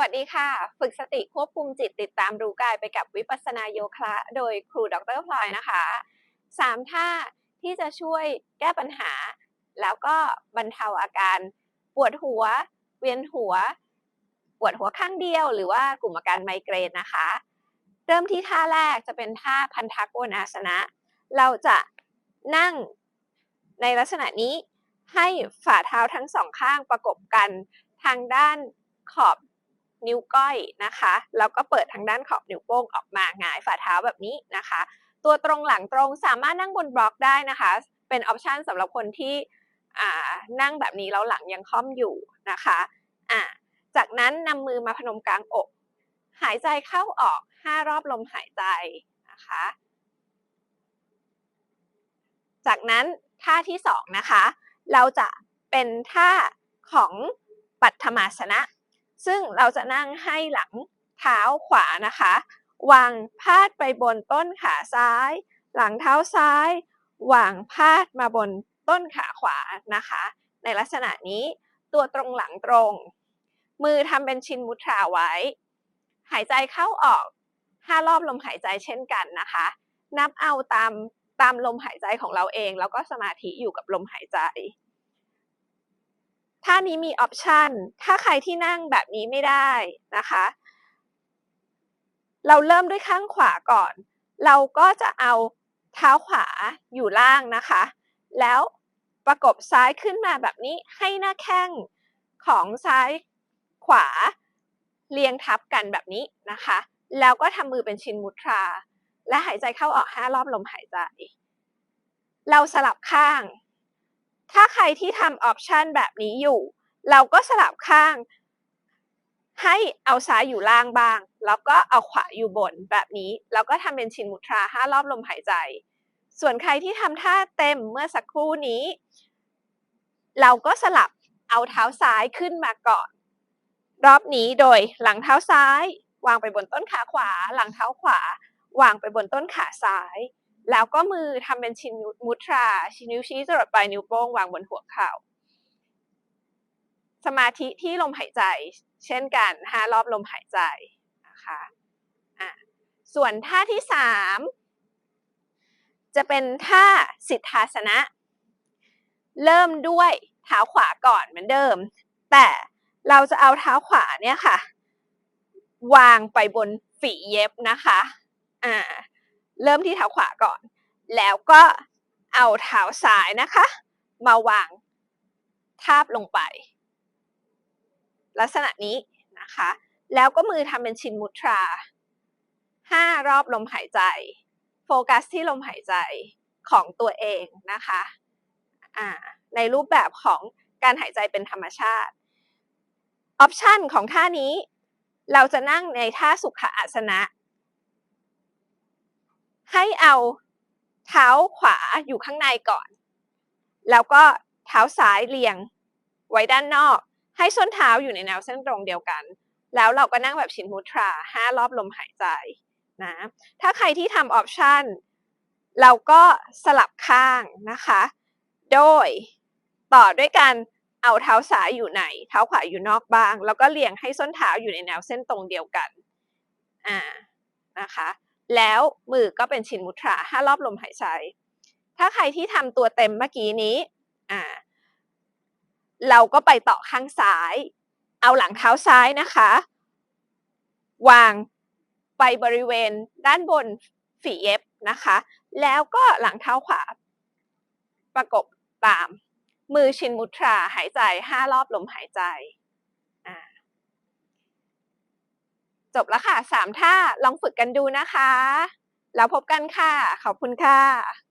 วัสดีค่ะ ฝึกสติควบคุมจิตติดตามรู้กายไปกับวิปัสสนาโยคะ โดยครูดรพลอยนะคะสามท่าที่จะช่วยแก้ปัญหา แล้วก็บรรเทาอาการ ปวดหัว เวียนหัว ปวดหัวข้างเดียว หรือว่ากลุ่มอาการไมเกรนนะคะ เริ่มที่ท่าแรกจะเป็นท่าพันธโกนาสนะ เราจะนั่งในลักษณะนี้ให้ฝ่าเท้าทั้งสองข้างประกบกันทางด้านขอบ นิ้วก้อยนะคะ แล้วก็เปิดทางด้านขอบนิ้วโป้งออกมาหงายฝ่าเท้าแบบนี้นะคะ ตัวตรงหลังตรงสามารถนั่งบนบล็อกได้นะคะ เป็นออปชันสำหรับคนที่นั่งแบบนี้แล้วหลังยังค่อมอยู่นะคะะจากนั้นนำมือมาพนมกลางอก หายใจเข้าออก 5 รอบลมหายใจนะคะ จากนั้นท่าที่2นะคะ เราจะเป็นท่าของปัทมาสนะ ซึ่งเราจะนั่งให้หลังเท้าขวานะคะ วางพาดไปบนต้นขาซ้าย หลังเท้าซ้าย วางพาดมาบนต้นขาขวานะคะ ในลักษณะนี้ตัวตรงหลังตรง มือทำเป็นชินมุทราไว้ หายใจเข้าออก5รอบลมหายใจเช่นกันนะคะ นับเอาตามตามลมหายใจของเราเอง แล้วก็สมาธิอยู่กับลมหายใจ ท่านี้มีออปชันถ้าใครที่นั่งแบบนี้ไม่ได้นะคะ เราเริ่มด้วยข้างขวาก่อน เราก็จะเอาเท้าขวาอยู่ล่างนะคะ แล้วประกบซ้ายขึ้นมาแบบนี้ให้หน้าแข้งของซ้ายขวาเรียงทับกันแบบนี้นะคะ แล้วก็ทำมือเป็นชินมุตรา และหายใจเข้าออก 5 รอบลมหายใจ เราสลับข้าง ถ้าใครที่ทำออปชันแบบนี้อยู่ เราก็สลับข้าง ให้เอาซ้ายอยู่ล่างบ้าง แล้วก็เอาขวาอยู่บนแบบนี้ แล้วก็ทำเป็นชินมุทราห้ารอบลมหายใจ ส่วนใครที่ทำท่าเต็มเมื่อสักครู่นี้ เราก็สลับเอาเท้าซ้ายขึ้นมาก่อน รอบนี้โดยหลังเท้าซ้าย วางไปบนต้นขาขวา หลังเท้าขวา วางไปบนต้นขาซ้าย แล้วก็มือทำเป็นชินมุตราชินิ้วชี้จรดปลายนิ้วโป้งวางบนหัวเข่า สมาธิที่ลมหายใจ เช่นกันห้ารอบลมหายใจนะคะะส่วนท่าที่สามจะเป็นท่าสิทธาสนะ เริ่มด้วยเท้าขวาก่อนเหมือนเดิม แต่เราจะเอาเท้าขวาเนี่ยค่ะ วางไปบนฝีเย็บนะคะ อ่า เริ่มที่เท้าขวาก่อน แล้วก็เอาเท้าซ้ายนะคะ มาวางทาบลงไป ลักษณะนี้นะคะ แล้วก็มือทำเป็นชินมุตรา 5 รอบลมหายใจ โฟกัสที่ลมหายใจของตัวเองนะคะในรูปแบบของการหายใจเป็นธรรมชาติ ออปชันของท่านี้ เราจะนั่งในท่าสุขอาสนะ ให้เอาเท้าขวาอยู่ข้างในก่อน แล้วก็เท้าซ้ายเรียงไว้ด้านนอก ให้ส้นเท้าอยู่ในแนวเส้นตรงเดียวกัน แล้วเราก็นั่งแบบชินมุตราห้ารอบลมหายใจนะ ถ้าใครที่ทำออปชันเราก็สลับข้างนะคะ โดยต่อด้วยการเอาเท้าซ้ายอยู่ใน เท้าขวาอยู่นอกบ้าง แล้วก็เรียงให้ส้นเท้าอยู่ในแนวเส้นตรงเดียวกัน อ่า นะคะ แล้วมือก็เป็นชินมุตราห้ารอบลมหายใจ ถ้าใครที่ทำตัวเต็มเมื่อกี้นี้อ่าเราก็ไปต่อข้างซ้าย เอาหลังเท้าซ้ายนะคะ วางไปบริเวณด้านบนฝีเย็บนะคะ แล้วก็หลังเท้าขวา ประกบตาม มือชินมุตราหายใจห้ารอบลมหายใจ จบแล้วค่ะสามท่าลองฝึกกันดูนะคะ แล้วพบกันค่ะ ขอบคุณค่ะ